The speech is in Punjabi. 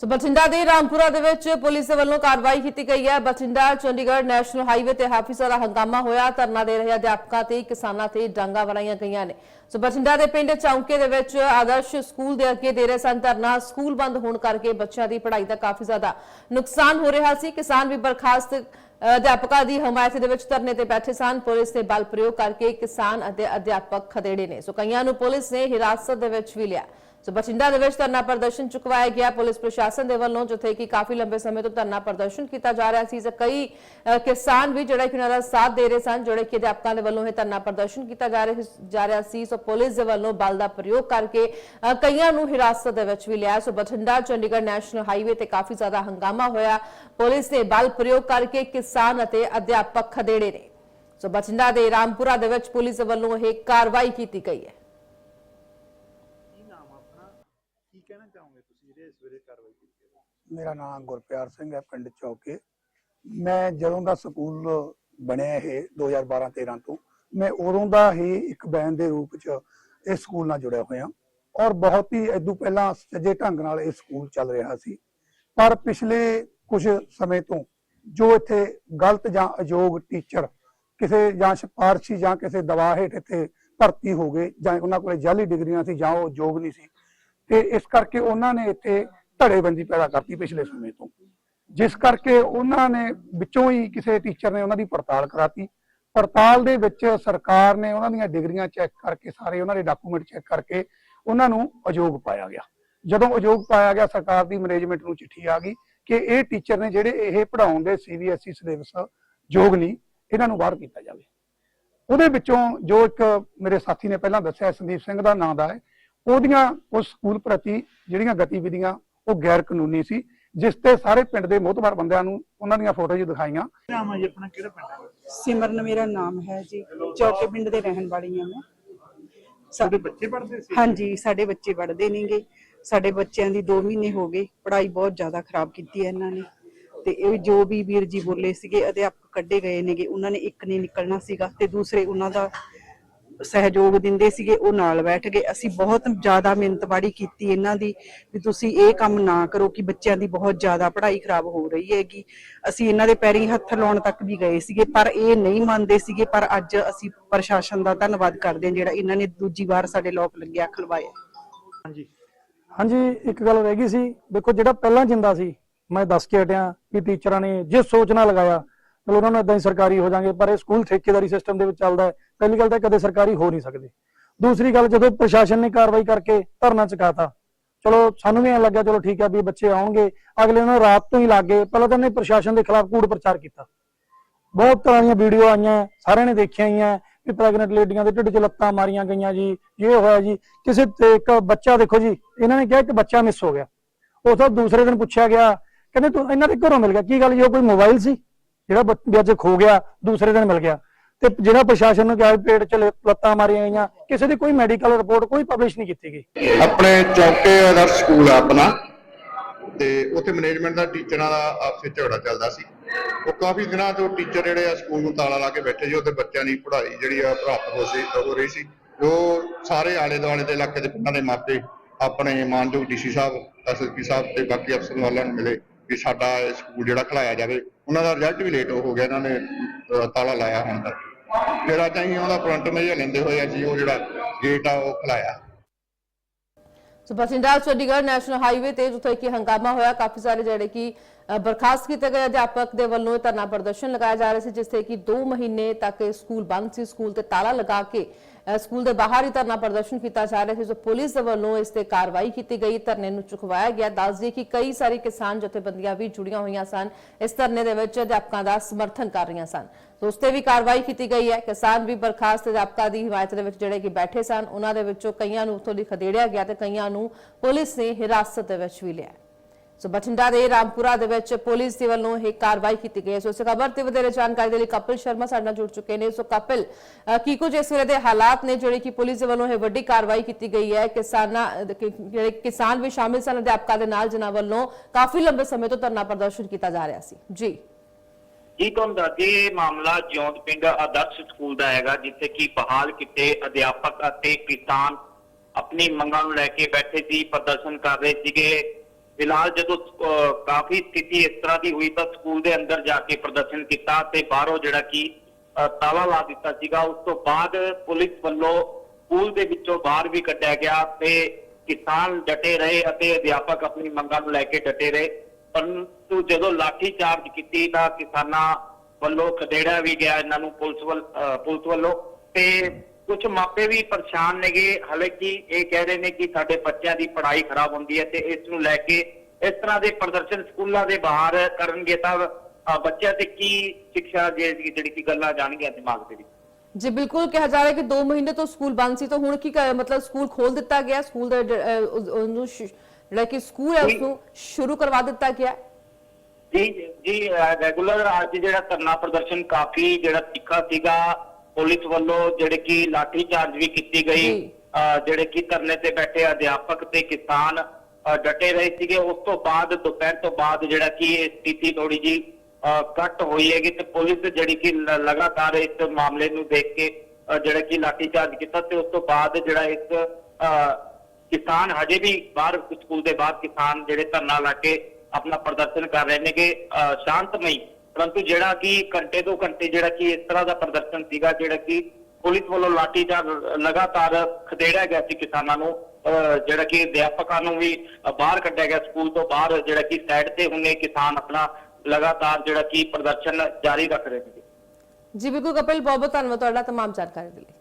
ਸੋ ਬਠਿੰਡਾ ਦੇ ਰਾਮਪੁਰਾ ਦੇ ਵਿੱਚ ਪੁਲਿਸ ਵੱਲੋਂ ਕਾਰਵਾਈ ਕੀਤੀ ਗਈ ਹੈ। ਬਠਿੰਡਾ, ਚੰਡੀਗੜ੍ਹ ਨੈਸ਼ਨਲ ਹਾਈਵੇ ਤੇ ਹਾਫਿਜ਼ਾਂ ਦਾ ਹੰਗਾਮਾ ਹੋਇਆ। ਧਰਨਾ ਦੇ ਰਹੇ ਅਧਿਆਪਕਾਂ ਤੇ ਕਿਸਾਨਾਂ ਤੇ ਡਾਂਗਾ ਵੜਾਈਆਂ ਗਈਆਂ ਨੇ। ਸੋ ਬਠਿੰਡਾ ਦੇ ਪਿੰਡ ਚੌਂਕੇ ਦੇ ਵਿੱਚ ਆਦਰਸ਼ ਸਕੂਲ ਦੇ ਅੱਗੇ ਦੇ ਰਹੇ ਸਨ। ਧਰਨਾ ਸਕੂਲ ਬੰਦ ਹੋਣ ਕਰਕੇ ਬੱਚਿਆਂ ਦੀ ਪੜ੍ਹਾਈ ਦਾ ਕਾਫੀ ਜ਼ਿਆਦਾ ਨੁਕਸਾਨ ਹੋ ਰਿਹਾ ਸੀ। ਕਿਸਾਨ ਵੀ ਬਰਖਾਸਤ ਅਧਿਆਪਕਾਂ ਦੀ ਹਮਾਇਤ ਦੇ ਵਿੱਚ ਧਰਨੇ ਤੇ ਬੈਠੇ ਸਨ। ਪੁਲਿਸ ਨੇ ਬਲ ਪ੍ਰਯੋਗ ਕਰਕੇ ਕਿਸਾਨ ਅਤੇ ਅਧਿਆਪਕ ਖਦੇੜੇ ਨੇ। ਸੋ ਕਈਆਂ ਨੂੰ ਪੁਲਿਸ ਨੇ ਹਿਰਾਸਤ ਦੇ ਵਿੱਚ ਵੀ ਲਿਆ। ਸੋ ਬਠਿੰਡਾ ਦੇ ਵਿੱਚ ਧਰਨਾ ਪ੍ਰਦਰਸ਼ਨ ਚੁਕਵਾਇਆ ਗਿਆ। ਪੁਲਿਸ ਪ੍ਰਸ਼ਾਸਨ ਦੇ ਵੱਲੋਂ ਜਿੱਥੇ ਕਿ ਕਾਫੀ ਲੰਬੇ ਸਮੇਂ ਤੋਂ ਧਰਨਾ ਪ੍ਰਦਰਸ਼ਨ ਕੀਤਾ ਜਾ ਰਿਹਾ ਸੀ ਤੇ ਕਈ ਕਿਸਾਨ ਵੀ ਜਿਹੜਾ ਕਿ ਉਹਨਾਂ ਦਾ ਸਾਥ ਦੇ ਰਹੇ ਸਨ, ਜਿਹੜੇ ਕਿ ਅਧਿਆਪਕਾਂ ਦੇ ਵੱਲੋਂ ਇਹ ਧਰਨਾ ਪ੍ਰਦਰਸ਼ਨ ਕੀਤਾ ਜਾ ਰਿਹਾ ਜਾ ਰਿਹਾ ਸੀ। ਸੋ ਪੁਲਿਸ ਦੇ ਵੱਲੋਂ ਬਲ ਦਾ ਪ੍ਰਯੋਗ ਕਰਕੇ ਕਈਆਂ ਨੂੰ ਹਿਰਾਸਤ ਦੇ ਵਿੱਚ ਵੀ ਲਿਆ। So Bathinda, Chandigarh national highway ਤੇ ਕਾਫੀ ਜ਼ਿਆਦਾ ਹੰਗਾਮਾ ਹੋਇਆ। ਪੁਲਿਸ ਨੇ ਬਲ ਪ੍ਰਯੋਗ ਕਰਕੇ ਕਿਸਾਨ ਅਤੇ ਅਧਿਆਪਕ ਖਦੇੜੇ ਨੇ। ਸੋ ਬਠਿੰਡਾ ਦੇ ਰਾਮਪੁਰਾ ਦੇ ਵਿੱਚ ਪੁਲਿਸ ਵੱਲੋਂ ਇਹ ਕਾਰਵਾਈ ਕੀਤੀ ਗਈ ਹੈ। ਕੀ ਨਾਮ ਆਪਣਾ? ਕੀ ਕਹਿਣਾ ਚਾਹੋਗੇ ਤੁਸੀਂ ਜਿਹੜੇ ਸਵੇਰੇ ਕਾਰਵਾਈ ਕੀਤੀ ਹੈ ਮੇਰਾ ਨਾਮ ਗੁਰਪਿਆਰ ਸਿੰਘ ਹੈ ਪਿੰਡ ਚੌਕੇ। ਮੈਂ ਜਦੋਂ ਦਾ ਸਕੂਲ ਬਣਿਆ ਇਹ 2012-13 ਤੋਂ ਮੈਂ ਉਦੋਂ ਦਾ ਹੀ ਇੱਕ ਬੈਨ ਦੇ ਰੂਪ ਚ ਇਸ ਸਕੂਲ ਨਾਲ ਜੁੜਿਆ ਹੋਇਆ। ਔਰ ਬਹੁਤ ਹੀ ਇਦੋਂ ਪਹਿਲਾਂ ਸੱਜੇ ਢੰਗ ਨਾਲ ਇਹ ਸਕੂਲ ਚੱਲ ਰਿਹਾ ਸੀ। ਪਰ ਪਿਛਲੇ ਕੁਝ ਸਮੇਂ ਤੋਂ ਜੋ ਇੱਥੇ ਗਲਤ ਜਾਂ ਅਯੋਗ ਟੀਚਰ ਕਿਸੇ ਜਾਂ ਸਿਫਾਰਸ਼ੀ ਜਾਂ ਕਿਸੇ ਦਬਾਅ ਹੇਠ ਇੱਥੇ ਭਰਤੀ ਹੋ ਗਏ ਜਾਂ ਉਹਨਾਂ ਕੋਲੇ ਜਾਲੀ ਡਿਗਰੀਆਂ ਸੀ ਜਾਂ ਉਹ ਯੋਗ ਨਹੀਂ ਸੀ, ਤੇ ਇਸ ਕਰਕੇ ਉਹਨਾਂ ਨੇ ਇੱਥੇ ਧੜੇਬੰਦੀ ਪੈਦਾ ਕਰਤੀ ਪਿਛਲੇ ਸਮੇਂ ਤੋਂ। ਜਿਸ ਕਰਕੇ ਉਹਨਾਂ ਨੇ ਵਿੱਚੋਂ ਹੀ ਕਿਸੇ ਟੀਚਰ ਨੇ ਉਹਨਾਂ ਦੀ ਪੜਤਾਲ ਕਰਾਤੀ। ਪੜਤਾਲ ਦੇ ਵਿੱਚ ਸਰਕਾਰ ਨੇ ਉਹਨਾਂ ਦੀਆਂ ਡਿਗਰੀਆਂ ਚੈੱਕ ਕਰਕੇ ਸਾਰੇ ਉਹਨਾਂ ਦੇ ਡਾਕੂਮੈਂਟ ਚੈੱਕ ਕਰਕੇ ਉਹਨਾਂ ਨੂੰ ਅਯੋਗ ਪਾਇਆ ਗਿਆ। ਜਦੋਂ ਅਯੋਗ ਪਾਇਆ ਗਿਆ, ਸਰਕਾਰ ਦੀ ਮੈਨੇਜਮੈਂਟ ਨੂੰ ਚਿੱਠੀ ਆ ਗਈ। ਕਿ ਇਹ ਟੀਚਰ ਨੇ ਜਿਹੜੇ ਇਹ ਪੜ੍ਹਾਉਣ ਦੇ ਸੀਬੀਐਸਈ ਸਿਲੇਬਸ ਯੋਗ ਨਹੀਂ ਇਹਨਾਂ ਨੂੰ ਬਾਹਰ ਕੀਤਾ ਜਾਵੇ। ਉਹਦੇ ਵਿੱਚੋਂ ਜੋ ਇੱਕ ਮੇਰੇ ਸਾਥੀ ਨੇ ਪਹਿਲਾਂ ਦੱਸਿਆ ਸੰਦੀਪ ਸਿੰਘ ਦਾ ਨਾਂ ਦਾ ਹੈ ਉਹਦੀਆਂ ਉਸ ਸਕੂਲ ਪ੍ਰਤੀ ਜਿਹੜੀਆਂ ਗਤੀਵਿਧੀਆਂ ਉਹ ਗੈਰ ਕਾਨੂੰਨੀ ਸੀ ਜਿਸ ਤੇ ਸਾਰੇ ਪਿੰਡ ਦੇ ਮੋਹਤਬਰ ਬੰਦਿਆਂ ਨੂੰ ਉਹਨਾਂ ਦੀਆਂ ਫੋਟੋਜ਼ ਦਿਖਾਈਆਂ। ਨਾਮ ਜੀ ਆਪਣਾ? ਕਿਹੜਾ ਪਿੰਡ ਹੈ? ਸਿਮਰਨ ਮੇਰਾ ਨਾਮ ਹੈ ਜੀ। ਚੌਕੇ ਪਿੰਡ ਦੇ ਰਹਿਣ ਵਾਲੀ ਹਾਂ ਮੈਂ। ਸਾ- ਤੁਹਾਡੇ ਬੱਚੇ ਪੜ੍ਹਦੇ ਸੀ? ਹਾਂਜੀ ਸਾਡੇ ਬੱਚੇ ਪੜ੍ਹਦੇ ਨੇਗੇ। ਸਾਡੇ ਬੱਚਿਆਂ ਦੀ 2 ਮਹੀਨੇ ਹੋ ਗਏ, ਪੜ੍ਹਾਈ ਬਹੁਤ ਜ਼ਿਆਦਾ ਖਰਾਬ ਕੀਤੀ ਹੈ ਇਹਨਾਂ ਨੇ। ਤੇ ਇਹ ਜੋ ਵੀ ਵੀਰ ਜੀ ਬੋਲੇ ਸੀਗੇ, ਅਧਿਆਪਕ ਕੱਢੇ ਗਏ ਨੇਗੇ, ਉਹਨਾਂ ਨੇ ਇੱਕ ਨੇ ਨਿਕਲਣਾ ਸੀਗਾ ਤੇ ਦੂਸਰੇ ਉਹਨਾਂ ਦਾ ਸਹਿਯੋਗ ਦਿੰਦੇ ਸੀਗੇ, ਉਹ ਨਾਲ ਬੈਠ ਗਏ। ਅਸੀਂ ਬਹੁਤ ਜ਼ਿਆਦਾ ਮਿਹਨਤਵਾੜੀ ਕੀਤੀ ਇਹਨਾਂ ਦੀ ਵੀ ਤੁਸੀਂ ਇਹ ਕੰਮ ਨਾ ਕਰੋ ਕਿ ਬੱਚਿਆਂ ਦੀ ਬਹੁਤ ਜ਼ਿਆਦਾ ਪੜ੍ਹਾਈ ਖਰਾਬ ਹੋ ਰਹੀ ਹੈਗੀ। ਅਸੀਂ ਇਹਨਾਂ ਦੇ ਪੈਰੀ ਹੱਥ ਲਾਉਣ ਤੱਕ ਵੀ ਗਏ ਸੀਗੇ, ਪਰ ਇਹ ਨਹੀਂ ਮੰਨਦੇ ਸੀਗੇ, ਪਰ ਅੱਜ ਅਸੀਂ ਪ੍ਰਸ਼ਾਸਨ ਦਾ ਧੰਨਵਾਦ ਕਰਦੇ ਹਾਂ ਜਿਹੜਾ ਇਹਨਾਂ ਨੇ ਦੂਜੀ ਵਾਰ ਸਾਡੇ ਲੋਕ ਲੱਗਿਆ ਖਲਵਾਇਆ ਹਾਂਜੀ। ਹਾਂਜੀ, ਇੱਕ ਗੱਲ ਰਹਿ ਗਈ ਸੀ। ਦੇਖੋ, ਜਿਹੜਾ ਪਹਿਲਾਂ ਜਿੰਦਾ ਸੀ, ਮੈਂ ਦੱਸ ਕੇ ਹਟਿਆ ਕਿ ਟੀਚਰਾਂ ਨੇ ਜਿਸ ਸੋਚ ਨਾਲ ਲਗਾਇਆ, ਚਲੋ ਉਹਨਾਂ ਨੂੰ ਇਦਾਂ ਹੀ ਸਰਕਾਰੀ ਹੋ ਜਾਣਗੇ ਪਰ ਇਹ ਸਕੂਲ ਠੇਕੇਦਾਰੀ ਸਿਸਟਮ ਦੇ ਵਿੱਚ ਚੱਲਦਾ ਹੈ। ਪਹਿਲੀ ਗੱਲ ਤਾਂ ਕਦੇ ਸਰਕਾਰੀ ਹੋ ਨਹੀਂ ਸਕਦੇ। ਦੂਸਰੀ ਗੱਲ, ਜਦੋਂ ਪ੍ਰਸ਼ਾਸਨ ਨੇ ਕਾਰਵਾਈ ਕਰਕੇ ਧਰਨਾ ਚੁਕਾਤਾ, ਚਲੋ ਸਾਨੂੰ ਵੀ ਐਂ ਲੱਗਿਆ, ਚਲੋ ਠੀਕ ਹੈ ਵੀ ਬੱਚੇ ਆਉਣਗੇ, ਅਗਲੇ ਨੂੰ ਰਾਤ ਤੋਂ ਹੀ ਲੱਗ ਗਏ, ਪਹਿਲਾਂ ਤਾਂ ਇਹਨੇ ਪ੍ਰਸ਼ਾਸਨ ਦੇ ਖਿਲਾਫ ਕੂੜ ਪ੍ਰਚਾਰ ਕੀਤਾ। ਬਹੁਤ ਤਰ੍ਹਾਂ ਦੀਆਂ ਵੀਡੀਓ ਆਈਆਂ, ਸਾਰਿਆਂ ਨੇ ਦੇਖੀਆਂ ਆਈਆਂ ਆ ਪ੍ਰੈਗਨੈਂਟ ਲੇਡੀਆਂ ਦੇ ਢਿੱਡ 'ਚ ਲੱਤਾਂ ਮਾਰੀਆਂ ਗਈਆਂ ਜੀ, ਇਹ ਹੋਇਆ ਜੀ। ਕਿਸੇ ਤੇ ਇੱਕ ਬੱਚਾ ਦੇਖੋ ਜੀ, ਇਹਨਾਂ ਨੇ ਕਿਹਾ ਇੱਕ ਬੱਚਾ ਮਿਸ ਹੋ ਗਿਆ। ਉਸ ਤੋਂ ਦੂਸਰੇ ਦਿਨ ਪੁੱਛਿਆ ਗਿਆ, ਕਹਿੰਦੇ ਤੂੰ ਇਹਨਾਂ ਦੇ ਘਰੋਂ ਮਿਲ ਗਿਆ, ਕੀ ਗੱਲ ਜੀ, ਉਹ ਕੋਈ ਮੋਬਾਈਲ ਸੀ? ਜਿਹੜਾ ਬੱਚ- ਖੋ ਗਿਆ, ਦੂਸਰੇ ਦਿਨ ਮਿਲ ਗਿਆ। ਤੇ ਜਿਹੜਾ ਪ੍ਰਸ਼ਾਸਨ ਨੂੰ ਕਿਹਾ ਪੇਟ 'ਚ ਲੱਤਾਂ ਮਾਰੀਆਂ ਗਈਆਂ, ਕਿਸੇ ਦੀ ਕੋਈ ਮੈਡੀਕਲ ਰਿਪੋਰਟ ਕੋਈ ਪਬਲਿਸ਼ ਨਹੀਂ ਕੀਤੀ ਗਈ। ਆਪਣੇ ਚੌਕੇ ਆਦਰਸ਼ ਸਕੂਲ ਆ ਆਪਣਾ, ਤੇ ਉੱਥੇ ਮੈਨੇਜਮੈਂਟ ਦਾ ਟੀਚਰਾਂ ਦਾ ਆਪਸ ਝਗੜਾ ਚੱਲਦਾ ਸੀ। ਉਹ ਕਾਫੀ ਦਿਨਾਂ ਤੋਂ ਟੀਚਰ ਜਿਹੜੇ ਆ ਸਕੂਲ ਨੂੰ ਤਾਲਾ ਲਾ ਕੇ ਬੈਠੇ ਸੀ, ਉੱਥੇ ਬੱਚਿਆਂ ਦੀ ਪੜ੍ਹਾਈ ਜਿਹੜੀ ਆ ਪ੍ਰਭਾਵਿਤ ਹੋ ਸੀ, ਹੋ ਰਹੀ ਸੀ। ਜੋ ਸਾਰੇ ਆਲੇ ਦੁਆਲੇ ਦੇ ਇਲਾਕੇ ਦੇ ਪਿੰਡਾਂ ਦੇ ਮਾਪੇ, ਆਪਣੇ ਮਾਨਯੋਗ ਡੀਸੀ ਸਾਹਿਬ ਐਸਐਸਪੀ ਸਾਹਿਬ ਤੇ ਬਾਕੀ ਅਫਸਰ ਵਾਲਿਆਂ ਨੂੰ ਮਿਲੇ ਕਿ ਸਾਡਾ ਸਕੂਲ ਜਿਹੜਾ ਖਲਾਇਆ ਜਾਵੇ। ਉਹਨਾਂ ਦਾ ਰਿਜ਼ਲਟ ਵੀ ਲੇਟ ਹੋ ਗਿਆ, ਇਹਨਾਂ ਨੇ ਤਾਲਾ ਲਾਇਆ ਹੁਣ ਤੱਕ ਫਿਰ ਅੱਜ ਅਸੀਂ ਉਹਦਾ ਫਰੰਟ ਮੇਜਰ ਲੈਂਦੇ ਹੋਏ ਅਸੀਂ ਉਹ ਜਿਹੜਾ ਗੇਟ ਆ, ਉਹ ਖਲਾਇਆ। So Bathinda Chandigarh national highway ਤੇ ਜਿੱਥੇ ਕਿ ਹੰਗਾਮਾ ਹੋਇਆ, ਕਾਫੀ ਸਾਰੇ ਜਿਹੜੇ ਕਿ ਬਰਖਾਸਤ ਕੀਤੇ ਗਏ ਅਧਿਆਪਕ ਦੇ ਵੱਲੋਂ ਧਰਨਾ ਪ੍ਰਦਰਸ਼ਨ ਲਗਾਇਆ ਜਾ ਰਿਹਾ ਸੀ, ਜਿਸ ਤੇ ਕਿ 2 ਮਹੀਨੇ ਤੱਕ ਸਕੂਲ ਬੰਦ ਸੀ। ਸਕੂਲ ਤੇ ਤਾਲਾ ਲਗਾ ਕੇ ਸਕੂਲ ਦੇ ਬਾਹਰ ਹੀ ਧਰਨਾ ਪ੍ਰਦਰਸ਼ਨ ਕੀਤਾ ਜਾ ਰਿਹਾ ਸੀ ਸੋ ਪੁਲਿਸ ਦੇ ਵੱਲੋਂ ਇਸ ਤੇ ਕਾਰਵਾਈ ਕੀਤੀ ਗਈ। ਧਰਨੇ ਨੂੰ ਚੁਕਵਾਇਆ ਗਿਆ। ਦੱਸ ਦਈਏ ਕਿ ਕਈ ਸਾਰੇ ਕਿਸਾਨ ਜਥੇਬੰਦੀਆਂ ਵੀ ਜੁੜੀਆਂ ਹੋਈਆਂ ਸਨ। ਇਸ ਧਰਨੇ ਦੇ ਵਿੱਚ ਅਧਿਆਪਕਾਂ ਦਾ ਸਮਰਥਨ ਕਰ ਰਹੀਆਂ ਸਨ। ਉਸ ਤੇ ਵੀ ਕਾਰਵਾਈ ਕੀਤੀ ਗਈ ਹੈ। ਕਿਸਾਨ ਵੀ ਬਰਖਾਸਤ ਅਧਿਆਪਕਾਂ ਦੀ ਹਿਮਾਇਤ ਦੇ ਵਿੱਚ ਜਿਹੜੇ ਕਿ ਬੈਠੇ ਸਨ, ਉਹਨਾਂ ਦੇ ਵਿੱਚੋਂ ਕਈਆਂ ਨੂੰ ਉੱਥੋਂ ਦੀ ਖਦੇੜਿਆ ਗਿਆ ਤੇ ਕਈਆਂ ਨੂੰ ਪੁਲਿਸ ਨੇ ਹਿਰਾਸਤ ਦੇ ਵਿੱਚ ਵੀ ਲਿਆ। ਸੋ ਬਠਿੰਡਾ ਦੇ ਰਾਮਪੁਰਾ ਦੇ ਵਿੱਚ ਪੁਲਿਸ ਦੇ ਵੱਲੋਂ ਇਹ ਕਾਰਵਾਈ ਕੀਤੀ ਗਈ ਹੈ। ਸੋ ਇਸ ਖਬਰ ਤੇ ਵਧੇਰੇ ਜਾਣਕਾਰੀ ਦੇ ਲਈ ਕਪਿਲ ਸ਼ਰਮਾ ਸਾਡੇ ਨਾਲ ਜੁੜ ਚੁੱਕੇ ਨੇ। ਸੋ ਕਪਿਲ ਕੀ ਕੁਝ ਇਸ ਵੇਲੇ ਦੇ ਹਾਲਾਤ ਨੇ ਜਿਹੜੇ ਕਿ ਪੁਲਿਸ ਦੇ ਵੱਲੋਂ ਇਹ ਵੱਡੀ ਕਾਰਵਾਈ ਕੀਤੀ ਗਈ ਹੈ? ਕਿਸਾਨਾਂ ਜਿਹੜੇ ਕਿਸਾਨ ਵੀ ਸ਼ਾਮਿਲ ਸਨ ਅਧਿਆਪਕਾਂ ਦੇ ਨਾਲ, ਜਿਨ੍ਹਾਂ ਵੱਲੋਂ ਕਾਫੀ ਲੰਬੇ ਸਮੇਂ ਤੋਂ ਧਰਨਾ ਪ੍ਰਦਰਸ਼ਨ ਕੀਤਾ ਜਾ ਰਿਹਾ ਸੀ। ਜੀ। ਜੀ, ਤੁਹਾਨੂੰ ਦੱਸਦੇ ਇਹ ਮਾਮਲਾ ਜਿਉਂਦ ਪਿੰਡ ਆਦਰਸ਼ ਸਕੂਲ ਦਾ ਹੈਗਾ, ਜਿੱਥੇ ਕਿ ਬਹਾਲ ਕੀਤੇ ਅਧਿਆਪਕ ਅਤੇ ਕਿਸਾਨ ਆਪਣੀ ਮੰਗਾਂ ਨੂੰ ਲੈ ਕੇ ਬੈਠੇ ਸੀ, ਪ੍ਰਦਰਸ਼ਨ ਕਰ ਰਹੇ ਸੀਗੇ। ਫਿਲਹਾਲ ਜਦੋਂ ਅਹ, ਕਾਫੀ ਸਥਿਤੀ ਇਸ ਤਰ੍ਹਾਂ ਦੀ ਹੋਈ ਤਾਂ ਸਕੂਲ ਦੇ ਅੰਦਰ ਜਾ ਕੇ ਪ੍ਰਦਰਸ਼ਨ ਕੀਤਾ ਤੇ ਬਾਹਰੋਂ ਜਿਹੜਾ ਕਿ ਤਾਲਾ ਲਾ ਦਿੱਤਾ ਸੀਗਾ ਉਸ ਤੋਂ ਬਾਅਦ ਪੁਲਿਸ ਵੱਲੋਂ ਸਕੂਲ ਦੇ ਵਿੱਚੋਂ ਬਾਹਰ ਵੀ ਕੱਢਿਆ ਗਿਆ ਤੇ ਕਿਸਾਨ ਡਟੇ ਰਹੇ ਅਤੇ ਅਧਿਆਪਕ ਆਪਣੀ ਮੰਗਾਂ ਨੂੰ ਲੈ ਕੇ ਡਟੇ ਰਹੇ। ਪਰੰਤੂ ਜਦੋਂ ਲਾਠੀ ਚਾਰਜ ਕੀਤੀ ਤਾਂ ਕਿਸਾਨਾਂ ਵੱਲੋਂ ਖਦੇੜਿਆ ਵੀ ਗਿਆ ਇਹਨਾਂ ਨੂੰ ਪੁਲਿਸ ਵੱਲ ਅਹ, ਪੁਲਿਸ ਵੱਲੋਂ ਤੇ ਕੁਝ ਮਾਪੇ ਵੀ ਪਰੇਸ਼ਾਨ ਨੇਗੇ। ਹਾਲਾਂਕਿ ਇਹ ਕਹਿ ਰਹੇ ਨੇ ਕਿ ਸਾਡੇ ਬੱਚਿਆਂ ਦੀ ਪੜ੍ਹਾਈ ਖਰਾਬ ਹੁੰਦੀ ਹੈ ਤੇ ਇਸ ਨੂੰ ਲੈ ਕੇ ਇਸ ਤਰ੍ਹਾਂ ਦੇ ਪ੍ਰਦਰਸ਼ਨ ਸਕੂਲਾਂ ਦੇ ਬਾਹਰ ਕਰਨਗੇ ਤਾਂ ਬੱਚਿਆਂ ਤੇ ਕੀ ਸਿੱਖਿਆ ਜਿਹੜੀ ਜਿਹੜੀ ਕਿ ਗੱਲਾਂ ਜਾਣਗੀਆਂ ਦਿਮਾਗ ਦੇ ਵਿੱਚ? ਜੀ ਬਿਲਕੁਲ ਕਿਹਾ ਜਾ ਰਿਹਾ ਕਿ 2 ਮਹੀਨੇ ਤੋਂ ਸਕੂਲ ਬੰਦ ਸੀ ਤਾਂ ਹੁਣ ਕੀ ਮਤਲਬ ਸਕੂਲ ਖੋਲ ਦਿੱਤਾ ਗਿਆ ਸਕੂਲ ਦਾ ਉਹਨੂੰ ਜਿਹੜਾ ਕਿ ਸਕੂਲ ਹੈ ਉਸ ਨੂੰ ਸ਼ੁਰੂ ਕਰਵਾ ਦਿੱਤਾ ਗਿਆ। ਜੀ ਜੀ ਰੈਗੂਲਰ ਅੱਜ ਜਿਹੜਾ ਧਰਨਾ ਪ੍ਰਦਰਸ਼ਨ ਕਾਫੀ ਜਿਹੜਾ ਤਿੱਖਾ ਸੀਗਾ ਪੁਲਿਸ ਵੱਲੋਂ ਜਿਹੜੇ ਕਿ ਲਾਠੀ ਚਾਰਜ ਵੀ ਕੀਤੀ ਗਈ। ਜਿਹੜੇ ਕਿ ਧਰਨੇ ਤੇ ਬੈਠੇ ਅਧਿਆਪਕ ਤੇ ਕਿਸਾਨ ਡਟੇ ਰਹੇ ਸੀਗੇ। ਉਸ ਤੋਂ ਬਾਅਦ ਦੁਪਹਿਰ ਤੋਂ ਬਾਅਦ ਜਿਹੜਾ ਕਿ ਇਹ ਸਥਿਤੀ ਥੋੜੀ ਜੀ ਕੱਟ ਹੋਈ ਹੈਗੀ ਤੇ ਪੁਲਿਸ ਜਿਹੜੀ ਕਿ ਲਗਾਤਾਰ ਇਸ ਮਾਮਲੇ ਨੂੰ ਦੇਖ ਕੇ ਜਿਹੜਾ ਕਿ ਲਾਠੀ ਚਾਰਜ ਕੀਤਾ ਤੇ ਉਸ ਤੋਂ ਬਾਅਦ ਜਿਹੜਾ ਇੱਕ ਅਹ, ਕਿਸਾਨ ਹਜੇ ਵੀ ਬਾਹਰ ਸਕੂਲ ਦੇ ਬਾਹਰ ਕਿਸਾਨ ਜਿਹੜੇ ਧਰਨਾ ਲਾ ਕੇ ਆਪਣਾ ਪ੍ਰਦਰਸ਼ਨ ਕਰ ਰਹੇ ਨੇਗੇ। ਅਹ, ਸ਼ਾਂਤਮਈ ਪਰੰਤੂ ਜਿਹੜਾ ਕਿ ਘੰਟੇ ਦੋ ਘੰਟੇ ਜਿਹੜਾ ਕਿ ਇਸ ਤਰ੍ਹਾਂ ਦਾ ਪ੍ਰਦਰਸ਼ਨ ਸੀਗਾ ਜਿਹੜਾ ਕਿ ਪੁਲਿਸ ਵੱਲੋਂ ਲਾਠੀ ਚਾਰਜ ਲਗਾਤਾਰ ਖਦੇੜਿਆ ਗਿਆ ਸੀ ਕਿਸਾਨਾਂ ਨੂੰ ਅਹ, ਜਿਹੜਾ ਕਿ ਅਧਿਆਪਕਾਂ ਨੂੰ ਵੀ ਅਹ, ਬਾਹਰ ਕੱਢਿਆ ਗਿਆ ਸਕੂਲ ਤੋਂ ਬਾਹਰ ਜਿਹੜਾ ਕਿ ਸਾਈਡ ਤੇ ਹੁੰਨੇ ਕਿਸਾਨ ਆਪਣਾ ਲਗਾਤਾਰ ਜਿਹੜਾ ਕਿ ਪ੍ਰਦਰਸ਼ਨ ਜਾਰੀ ਰੱਖ ਰਹੇ ਨੇ ਜੀ ਬਿਲਕੁਲ ਕਪਿਲ ਬਹੁਤ ਬਹੁਤ ਧੰਨਵਾਦ ਤੁਹਾਡਾ तमाम ਜਾਣਕਾਰੀ ਦੇ ਲਈ